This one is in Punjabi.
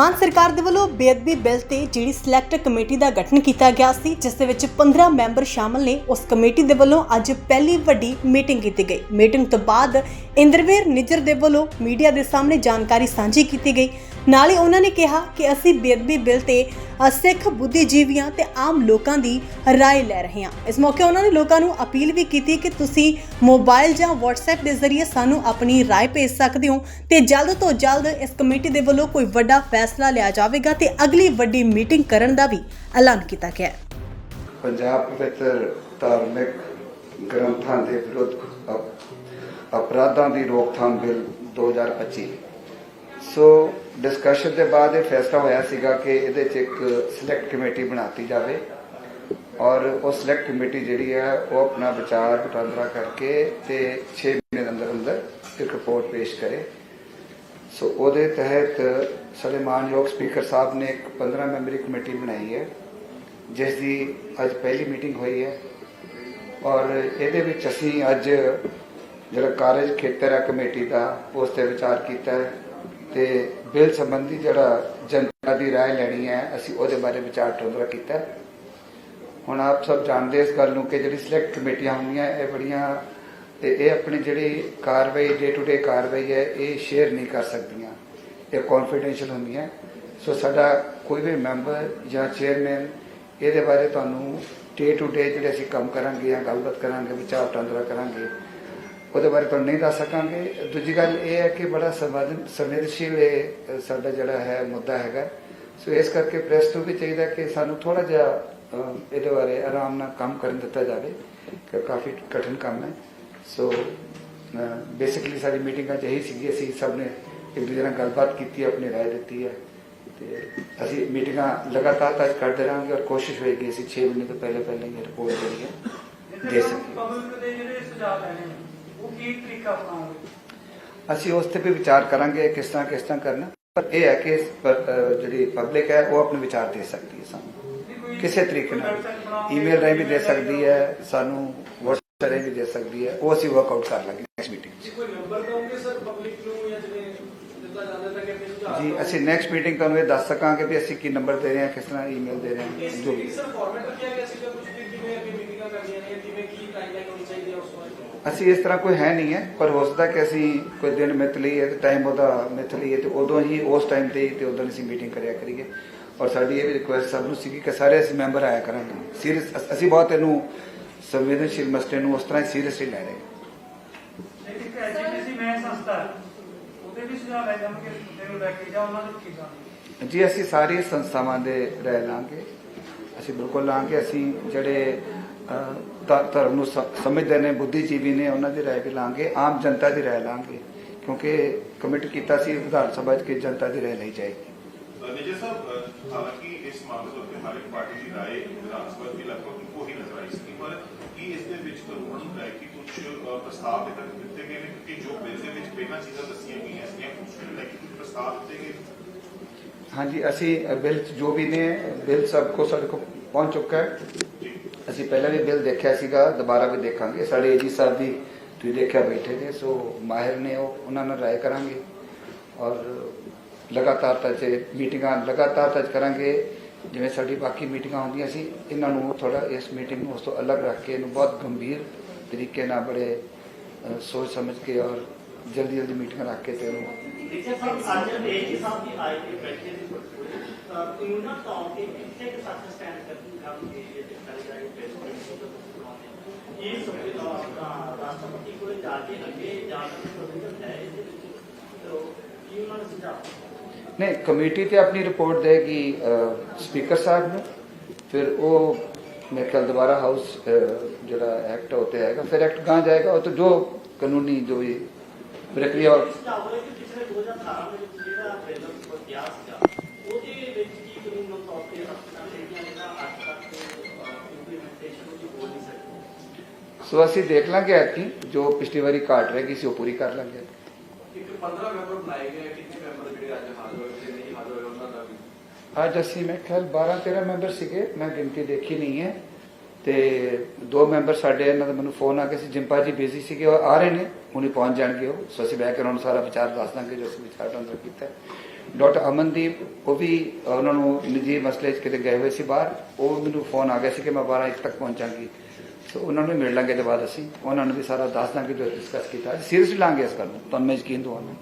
ਮਾਨ ਸਰਕਾਰ ਦੇ ਵੱਲੋਂ ਬੇਅਦਬੀ ਬਿੱਲ ਤੇ ਜਿਹੜੀ ਸਿਲੈਕਟ ਕਮੇਟੀ ਦਾ ਗਠਨ ਕੀਤਾ ਗਿਆ ਸੀ, ਜਿਸ ਦੇ ਵਿੱਚ 15 ਮੈਂਬਰ ਸ਼ਾਮਲ ਨੇ, ਉਸ ਕਮੇਟੀ ਦੇ ਵੱਲੋਂ ਅੱਜ ਪਹਿਲੀ ਵੱਡੀ ਮੀਟਿੰਗ ਕੀਤੀ ਗਈ। ਮੀਟਿੰਗ ਤੋਂ ਬਾਅਦ ਇੰਦਰਵੀਰ ਨਿੱਜਰ ਦੇ ਵੱਲੋਂ ਮੀਡੀਆ ਦੇ ਸਾਹਮਣੇ ਜਾਣਕਾਰੀ ਸਾਂਝੀ ਕੀਤੀ ਗਈ। ਨਾਲ ਹੀ ਉਹਨਾਂ ਨੇ ਕਿਹਾ ਕਿ ਅਸੀਂ ਬੇਅਦਬੀ ਬਿੱਲ ਤੇ ਅ, ਸਿੱਖ ਬੁੱਧੀਜੀਵੀਆਂ ਤੇ ਆਮ ਲੋਕਾਂ ਦੀ رائے ਲੈ ਰਹੇ ਹਾਂ ਇਸ ਮੌਕੇ ਉਹਨਾਂ ਨੇ ਲੋਕਾਂ ਨੂੰ ਅਪੀਲ ਵੀ ਕੀਤੀ ਕਿ ਤੁਸੀਂ ਮੋਬਾਈਲ ਜਾਂ WhatsApp ਦੇ ਜ਼ਰੀਏ ਸਾਨੂੰ ਆਪਣੀ رائے ਭੇਜ ਸਕਦੇ ਹੋ ਤੇ ਜਲਦ ਤੋਂ ਜਲਦ ਇਸ ਕਮੇਟੀ ਦੇ ਵੱਲੋਂ ਕੋਈ ਵੱਡਾ ਫੈਸਲਾ ਲਿਆ ਜਾਵੇਗਾ ਤੇ ਅਗਲੀ ਵੱਡੀ ਮੀਟਿੰਗ ਕਰਨ ਦਾ ਵੀ ਐਲਾਨ ਕੀਤਾ ਗਿਆ ਹੈ ਪੰਜਾਬ ਪਵਿੱਤਰ ਧਾਰਮਿਕ ਗ੍ਰੰਥਾਂ ਦੇ ਵਿਰੁੱਧ ਅਪ- ਅਪਰਾਧਾਂ ਦੀ ਰੋਕਥਾਮ ਬਿੱਲ 2025 ਸੋ ਡਿਸਕਸ਼ਨ ਦੇ ਬਾਅਦ ਇਹ ਫੈਸਲਾ ਹੋਇਆ ਸੀਗਾ ਕਿ ਇਹਦੇ 'ਚ ਇੱਕ ਸਿਲੈਕਟ ਕਮੇਟੀ ਬਣਾਤੀ ਜਾਵੇ ਔਰ ਉਹ ਸਿਲੈਕਟ ਕਮੇਟੀ ਜਿਹੜੀ ਹੈ, ਉਹ ਆਪਣਾ ਵਿਚਾਰ ਵਟਾਂਦਰਾ ਕਰਕੇ ਤੇ 6 ਮਹੀਨੇ ਦੇ ਅੰਦਰ ਅੰਦਰ ਇੱਕ ਰਿਪੋਰਟ ਪੇਸ਼ ਕਰੇ। ਸੋ ਉਹਦੇ ਤਹਿਤ ਸਾਡੇ ਮਾਨਯੋਗ ਸਪੀਕਰ ਸਾਹਿਬ ਨੇ ਇੱਕ 15 ਮੈਂਬਰੀ ਕਮੇਟੀ ਬਣਾਈ ਹੈ, ਜਿਸ ਦੀ ਅੱਜ ਪਹਿਲੀ ਮੀਟਿੰਗ ਹੋਈ ਹੈ। ਔਰ ਇਹਦੇ ਵਿੱਚ ਅਸੀਂ ਅੱਜ ਜਿਹੜਾ ਕਾਰਜ ਖੇਤਰ ਹੈ, ਕਮੇਟੀ ਦਾ, ਉਸ ਤੇ ਵਿਚਾਰ ਕੀਤਾ ਹੈ। ਤੇ ਬਿੱਲ ਸੰਬੰਧੀ ਜਿਹੜਾ ਜਨਤਾ ਦੀ رائے ਲੈਣੀ ਹੈ ਅਸੀਂ ਉਹਦੇ ਬਾਰੇ ਵਿਚਾਰ ਵਟਾਂਦਰਾ ਕੀਤਾ ਹੈ ਹੁਣ ਆਪ ਸਭ ਜਾਣਦੇ ਇਸ ਗੱਲ ਨੂੰ ਕਿ ਜਿਹੜੀ ਸਿਲੈਕਟ ਕਮੇਟੀਆਂ ਹੁੰਦੀਆਂ ਇਹ ਬੜੀਆਂ ਤੇ ਇਹ ਆਪਣੀ ਜਿਹੜੀ ਕਾਰਵਾਈ ਡੇ ਟੂ ਡੇ ਕਾਰਵਾਈ ਹੈ ਇਹ ਸ਼ੇਅਰ ਨਹੀਂ ਕਰ ਸਕਦੀਆਂ ਇਹ ਕੌਨਫੀਡੈਂਸ਼ੀਅਲ ਹੁੰਦੀਆਂ ਸੋ ਸਾਡਾ ਕੋਈ ਵੀ ਮੈਂਬਰ ਜਾਂ ਚੇਅਰਮੈਨ ਇਹਦੇ ਬਾਰੇ ਤੁਹਾਨੂੰ ਡੇ ਟੂ ਡੇ ਜਿਹੜੇ ਅਸੀਂ ਕੰਮ ਕਰਾਂਗੇ ਜਾਂ ਗੱਲਬਾਤ ਕਰਾਂਗੇ ਵਿਚਾਰ ਵਟਾਂਦਰਾ ਕਰਾਂਗੇ ਉਹਦੇ ਬਾਰੇ ਤੁਹਾਨੂੰ ਨਹੀਂ ਦੱਸ ਸਕਾਂਗੇ ਦੂਜੀ ਗੱਲ ਇਹ ਹੈ ਕਿ ਬੜਾ ਸੰਵੇਦਨ- ਸੰਵੇਦਨਸ਼ੀਲ ਇਹ ਅ, ਸਾਡਾ ਜਿਹੜਾ ਹੈ ਮੁੱਦਾ ਹੈਗਾ ਸੋ ਇਸ ਕਰਕੇ ਪ੍ਰੈਸ ਨੂੰ ਵੀ ਚਾਹੀਦਾ ਕਿ ਸਾਨੂੰ ਥੋੜਾ ਜਿਹਾ ਅ, ਇਹਦੇ ਬਾਰੇ ਆਰਾਮ ਨਾਲ ਕੰਮ ਕਰਨ ਦਿੱਤਾ ਜਾਵੇ ਕਿ ਕਾਫੀ ਕਠਿਨ ਕੰਮ ਹੈ ਸੋ ਬੇਸਿਕਲੀ ਸਾਡੀ ਮੀਟਿੰਗਾਂ ਚ ਇਹੀ ਸੀਗੀ ਅਸੀਂ ਸਭ ਨੇ ਇੱਕ ਦੂਜੇ ਨਾਲ ਗੱਲਬਾਤ ਕੀਤੀ ਆਪਣੀ رائے ਦਿੱਤੀ ਹੈ ਤੇ ਅਸੀਂ ਮੀਟਿੰਗਾਂ ਲਗਾਤਾਰ ਤਾਂ ਕਰਦੇ ਰਹਾਂਗੇ ਔਰ ਕੋਸ਼ਿਸ਼ ਹੋਏਗੀ ਅਸੀਂ 6 ਮਹੀਨੇ ਤੋਂ ਪਹਿਲੇ ਪਹਿਲੇ ਇਹ ਰਿਪੋਰਟ ਜਿਹੜੀ ਹੈ ਦੇ ਸਕੀਏ ਉਹ ਕੀ ਤਰੀਕਾ ਅਪਣਾਓਗੇ ਅਸੀਂ ਉਸ ਤੇ ਵੀ ਵਿਚਾਰ ਕਰਾਂਗੇ ਕਿਸ ਤਰ੍ਹਾਂ ਕਿਸ ਤਰ੍ਹਾਂ ਕਰਨਾ। ਪਰ ਇਹ ਹੈ ਕਿ ਜਿਹੜੀ ਪਬਲਿਕ ਹੈ ਉਹ ਆਪਣੇ ਵਿਚਾਰ ਦੇ ਸਕਦੀ ਹੈ ਸਾਨੂੰ। ਕਿਸੇ ਤਰੀਕੇ ਨਾਲ। ਈਮੇਲ ਰਾਹੀਂ ਵੀ ਦੇ ਸਕਦੀ ਹੈ ਸਾਨੂੰ WhatsApp ਰਾਹੀਂ ਵੀ ਦੇ ਸਕਦੀ ਹੈ ਉਹ ਅਸੀਂ ਵਰਕਆਊਟ ਕਰ ਲਾਂਗੇ ਨੈਕਸਟ ਮੀਟਿੰਗ 'ਚ ਕੋਈ ਨੰਬਰ ਦੋਗੇ ਸਰ ਪਬਲਿਕ ਨੂੰ ਜਾਂ ਜਿਵੇਂ ਜੀ ਅਸੀਂ ਨੈਕਸਟ ਮੀਟਿੰਗ ਤੁਹਾਨੂੰ ਇਹ ਦੱਸ ਸਕਾਂਗੇ ਵੀ ਅਸੀਂ ਕੀ ਨੰਬਰ ਦੇ ਰਹੇ ਹਾਂ ਕਿਸ ਤਰ੍ਹਾਂ ਈਮੇਲ ਦੇ ਰਹੇ ਹਾਂ ਜੋ ਵੀ। ਸਰ ਫਾਰਮੈਟ ਰੱਖਿਆ ਗਿਆ ਸੀਗਾ ਕੁਝ ਕਿ ਜਿਵੇਂ ਅੱਗੇ ਮੀਟਿੰਗਾਂ ਕਰਨੀਆਂ ਨੇ ਜਿਵੇਂ ਕੀ ਟਾਈਮਲਾਈਨ ਹੋਣੀ ਚਾਹੀਦੀ ਹੈ ਉਸ ਬਾਰੇ ਅਸੀਂ ਇਸ ਤਰ੍ਹਾਂ ਕੋਈ ਹੈ ਨਹੀਂ ਹੈ ਪਰ ਹੋ ਸਕਦਾ ਕਿ ਅਸੀਂ ਕੋਈ ਦਿਨ ਮਿੱਥ ਲਈਏ ਤੇ ਟਾਈਮ ਉਹਦਾ ਮਿੱਥ ਲਈਏ ਤੇ ਉਦੋਂ ਹੀ ਉਸ ਟਾਈਮ ਤੇ ਤੇ ਉਦੋਂ ਅਸੀਂ ਮੀਟਿੰਗ ਕਰਿਆ ਕਰੀਏ। ਔਰ ਸਾਡੀ ਇਹ ਵੀ ਰਿਕੁਐਸਟ ਸਭ ਨੂੰ ਸੀਗੀ ਕਿ ਸਾਰੇ ਅਸੀਂ ਮੈਂਬਰ ਆਇਆ ਕਰਾਂਗੇ। ਸੀਰੀਅਸ ਅਸੀਂ ਬਹੁਤ ਇਹਨੂੰ ਸੰਵੇਦਨਸ਼ੀਲ ਮਸਲੇ ਨੂੰ ਉਸ ਤਰ੍ਹਾਂ ਸੀਰੀਅਸਲੀ ਲੈ ਰਹੇ ਜਾਂ ਉਹਨਾਂ ਨੂੰ ਕੀ ਜਾਣਗੇ? ਜੀ ਅਸੀਂ ਸਾਰੀ ਸੰਸਥਾਵਾਂ ਦੇ ਰਹਿ ਲਾਂਗੇ। ਅਸੀਂ ਬਿਲਕੁਲ ਲਾਂਗੇ ਅਸੀਂ ਜਿਹੜੇ ਧਰਮ ਨੂੰ ਸਮਝਦੇ ਨੇ ਬੁੱਧੀਜੀਵੀ ਨੇ ਉਹਨਾਂ ਦੀ ਰਾਏ ਵੀ ਲਾਂਗੇ ਆਮ ਜਨਤਾ ਦੀ ਰਾਏ ਲਾਂਗੇ ਕਿਉਂਕਿ ਕਮਿਟ ਕੀਤਾ ਸੀ ਵਿਧਾਨ ਸਭਾ 'ਚ ਕਿ ਜਨਤਾ ਦੀ ਰਾਏ ਲਈ ਜਾਏਗੀ। ਨਿਜੇ ਸਾਹਿਬ ਹਾਲਾਂਕਿ ਇਸ ਮਾਮਲੇ ਦੇ ਉੱਤੇ ਹਰ ਇੱਕ ਪਾਰਟੀ ਦੀ ਰਾਏ ਵਿਧਾਨ ਸਭਾ ਦੀ ਲਗਭਗ ਇੱਕੋ ਹੀ ਨਜ਼ਰ ਆਈ ਸੀ ਪਰ ਕੀ ਇਸ ਦੇ ਵਿੱਚ ਕਾਨੂੰਨ ਹੈ ਕਿ ਕੁਝ ਪ੍ਰਸਤਾਵ ਇੱਥੇ ਤੱਕ ਦਿੱਤੇ ਗਏ ਨੇ? ਕਿ ਜੋ ਬਿੱਲ ਦੇ ਵਿੱਚ ਪਹਿਲਾਂ ਚੀਜ਼ਾਂ ਦੱਸੀਆਂ ਗਈਆਂ ਸੀ ਕੁਝ ਲੈ ਕੇ ਪ੍ਰਸਤਾਵ ਦਿੱਤੇ ਗਏ ਹਾਂਜੀ ਅਸੀਂ ਬਿੱਲ ਜੋ ਵੀ ਨੇ ਬਿੱਲ ਸਭ ਕੋ ਸਾਡੇ ਕੋਲ ਪਹੁੰਚ ਚੁੱਕਾ ਹੈ। ਅਸੀਂ ਪਹਿਲਾਂ ਵੀ ਬਿੱਲ ਦੇਖਿਆ ਸੀਗਾ, ਦੁਬਾਰਾ ਵੀ ਦੇਖਾਂਗੇ। ਸਾਡੇ ਏਜੀ ਸਾਹਿਬ ਵੀ ਤੁਸੀਂ ਦੇਖਿਆ ਬੈਠੇ ਨੇ, ਸੋ ਮਾਹਿਰ ਨੇ ਉਹ, ਉਹਨਾਂ ਨਾਲ ਰਾਏ ਕਰਾਂਗੇ। ਔਰ ਲਗਾਤਾਰ ਤਾਂ ਜੇ ਮੀਟਿੰਗਾਂ, ਲਗਾਤਾਰ ਤਾਂ ਕਰਾਂਗੇ। ਜਿਵੇਂ ਸਾਡੀ ਬਾਕੀ ਮੀਟਿੰਗਾਂ ਹੁੰਦੀਆਂ ਸੀ, ਇਹਨਾਂ ਨੂੰ ਥੋੜਾ ਇਸ ਮੀਟਿੰਗ ਨੂੰ ਉਸ ਤੋਂ ਅਲੱਗ ਰੱਖ ਕੇ ਇਹਨੂੰ ਬਹੁਤ ਗੰਭੀਰ ਤਰੀਕੇ ਨਾਲ ਬੜੇ ਸੋਚ ਸਮਝ ਕੇ ਔਰ ਜਲਦੀ ਜਲਦੀ ਮੀਟਿੰਗਾਂ ਰੱਖ ਕੇ ਤੇ ਉਹਨੂੰ ਸਾਹਿਬ ਦੀ ਆਏ ਤੇ ਬੈਠੇ ਦੇ ਕਾਨੂੰਨਾਂ ਤੋਂ ਕਿ ਕਿੱਥੇ ਕਿ ਸੱਚ ਸਟੈਂਡ ਕਰਦੀ ਦੀ ਇਹ ਤੇ ਕਰੀ ਜਾਏ ਪ੍ਰੈਸ ਕਾਨਫਰੰਸ ਇਹ ਸੰਵਿਧਾਨ ਰਾਸ਼ਟਰਪਤੀ ਕੋਲ ਜਾ ਕੇ ਅੱਗੇ ਜਾਣ ਦੀ ਪ੍ਰੋਵੀਜ਼ਨ ਹੈ ਇਹਦੇ ਵਿੱਚ। ਤੋ ਕੀ ਉਹਨਾਂ ਨੇ ਸੁਝਾਅ ਨਹੀਂ ਕਮੇਟੀ ਤੇ ਆਪਣੀ ਰਿਪੋਰਟ ਦੇਗੀ ਸਪੀਕਰ ਸਾਹਿਬ ਨੂੰ ਫਿਰ ਉਹ ਮੇਰੇ ਖਿਆਲ ਦੁਬਾਰਾ ਹਾਊਸ ਜਿਹੜਾ ਐਕਟ ਹੋਤੇ ਹੈਗਾ ਫਿਰ ਐਕਟ ਕਹਾਂ ਜਾਏਗਾ ਉਹ ਤਾਂ ਜੋ ਕਾਨੂੰਨੀ ਜੋ ਵੀ ਪ੍ਰਕਿਰਿਆ ਪਿਛਲੇ 2018 ਦੇ ਵਿੱਚ ਜਿਹੜਾ ਬਿੱਲ ਗਿਆ ਸੀਗਾ ਸੋ ਅਸੀਂ ਦੇਖ ਲਾਂਗੇ ਐਤਕੀ ਜੋ ਪਿਛਲੀ ਵਾਰੀ ਘਾਟ ਰਹਿ ਗਈ ਸੀ ਉਹ ਪੂਰੀ ਕਰ ਲਾਂਗੇ। ਇੱਕ 15 ਮੈਂਬਰ ਬਣਾਏ ਗਏ ਕਿੰਨੇ ਮੈਂਬਰ ਜਿਹੜੇ ਅੱਜ ਹਾਜ਼ਰ ਹੋਏ ਤੇ ਨਹੀਂ ਹਾਜ਼ਰ ਹੋਏ ਉਹਨਾਂ ਦਾ ਵੀ? ਅੱਜ ਅਸੀਂ ਮੈਂ ਖਿਆਲ 12 13 ਮੈਂਬਰ ਸੀਗੇ ਮੈਂ ਗਿਣਤੀ ਦੇਖੀ ਨਹੀਂ ਹੈ। ਤੇ ਦੋ ਮੈਂਬਰ ਸਾਡੇ ਇਹਨਾਂ ਦਾ ਮੈਨੂੰ ਫੋਨ ਆ ਕੇ ਸੀ ਜਿੰਪਾ ਜੀ ਬਿਜ਼ੀ ਸੀਗੇ ਉਹ ਆ ਰਹੇ ਨੇ ਹੁਣੇ ਪਹੁੰਚ ਜਾਣਗੇ ਉਹ। ਸੋ ਅਸੀਂ ਬਹਿ ਕੇ ਉਹਨਾਂ ਨੂੰ ਸਾਰਾ ਵਿਚਾਰ ਦੱਸ ਦਾਂਗੇ ਜੋ ਅਸੀਂ ਵਿਚਾਰ ਅੰਦਰ ਕੀਤਾ। ਡਾਕਟਰ ਅਮਨਦੀਪ ਉਹ ਵੀ ਉਹਨਾਂ ਨੂੰ ਨਿੱਜੀ ਮਸਲੇ 'ਚ ਕਿਤੇ ਗਏ ਹੋਏ ਸੀ ਬਾਹਰ ਉਹ ਮੈਨੂੰ ਫੋਨ ਆ ਗਿਆ ਸੀ ਕਿ ਮੈਂ 12 ਇੱਕ ਤੱਕ ਪਹੁੰਚਾਂਗੀ। ਸੋ ਉਹਨਾਂ ਨੂੰ ਮਿਲ ਲਾਂਗੇ ਤੇ ਬਾਅਦ ਅਸੀਂ ਉਹਨਾਂ ਨੂੰ ਵੀ ਸਾਰਾ ਦੱਸ ਦਾਂਗੇ ਜੋ ਡਿਸਕਸ ਕੀਤਾ। ਸੀਰੀਅਸਲੀ ਲਾਂਗੇ ਇਸ ਗੱਲ ਨੂੰ। ਤੁਹਾਨੂੰ ਮੈਂ ਯਕੀਨ ਦਵਾਉਣਾ